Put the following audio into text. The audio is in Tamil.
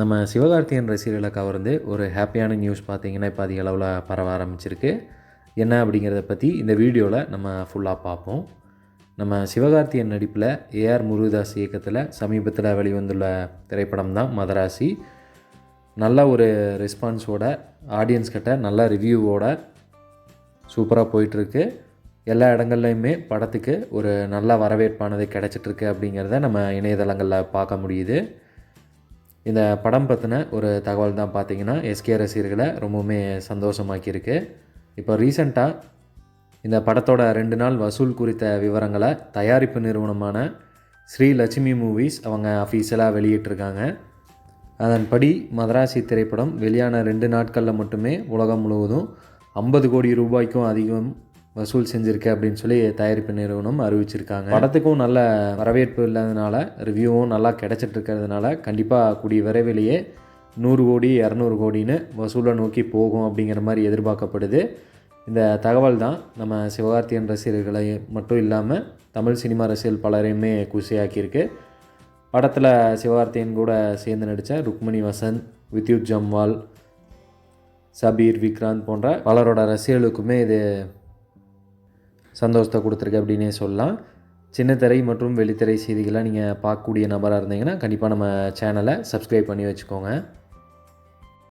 நம்ம சிவகார்த்தியன் ரசிகர்களை கவர்ந்து ஒரு ஹாப்பியான நியூஸ் பார்த்தீங்கன்னா இப்போ அதிக அளவில் பரவ ஆரம்பிச்சிருக்கு. என்ன அப்படிங்கிறத பற்றி இந்த வீடியோவில் நம்ம ஃபுல்லாக பார்ப்போம். நம்ம சிவகார்த்தியன் நடிப்பில் ஏஆர் முருகதாஸ் இயக்கத்தில் சமீபத்தில் வெளிவந்துள்ள திரைப்படம் தான் மதராசி. நல்ல ஒரு ரெஸ்பான்ஸோட ஆடியன்ஸ்கிட்ட நல்ல ரிவ்யூவோட சூப்பராக போயிட்டுருக்கு. எல்லா இடங்கள்லையுமே படத்துக்கு ஒரு நல்ல வரவேற்பானது கிடச்சிட்ருக்கு அப்படிங்கிறத நம்ம இணையதளங்களில் பார்க்க முடியுது. இந்த படம் பற்றின ஒரு தகவல் தான் பார்த்தீங்கன்னா எஸ்கே ரசிகர்களை ரொம்பவுமே சந்தோஷமாக்கியிருக்கு. இப்போ ரீசண்டாக இந்த படத்தோட ரெண்டு நாள் வசூல் குறித்த விவரங்களை தயாரிப்பு நிறுவனமான ஸ்ரீ லட்சுமி மூவிஸ் அவங்க அஃபீஷியலாக வெளியிட்டிருக்காங்க. அதன்படி மதராசி திரைப்படம் வெளியான ரெண்டு நாட்களில் மட்டுமே உலகம் முழுவதும் ஐம்பது கோடி ரூபாய்க்கும் அதிகம் வசூல் செஞ்சுருக்கு அப்படின்னு சொல்லி தயாரிப்பு நிறுவனம் அறிவிச்சிருக்காங்க. படத்துக்கும் நல்ல வரவேற்பு இல்லாதனால ரிவ்யூவும் நல்லா கிடச்சிட்டு இருக்கிறதுனால கண்டிப்பாக கூடிய விரைவிலேயே நூறு கோடி இரநூறு கோடின்னு வசூலை நோக்கி போகும் அப்படிங்கிற மாதிரி எதிர்பார்க்கப்படுது. இந்த தகவல் தான் நம்ம சிவகார்த்தியன் ரசிகர்களை மட்டும் இல்லாமல் தமிழ் சினிமா ரசிகர் பலரையுமே குசியாக்கியிருக்கு. படத்தில் சிவகார்த்தியன் கூட சேர்ந்து நடித்த ருக்மணி வசந்த் வித்யுத் ஜம்வால் சபீர் விக்ராந்த் போன்ற பலரோட ரசிகர்களுக்குமே இது சந்தோஷத்தை கொடுத்துருக்கு அப்படின்னே சொல்லலாம். சின்னத்திரை மற்றும் வெளித்திரை செய்திகளாக நீங்கள் பார்க்கக்கூடிய நபராக இருந்தீங்கன்னா கண்டிப்பாக நம்ம சேனலை சப்ஸ்கிரைப் பண்ணி வச்சுக்கோங்க.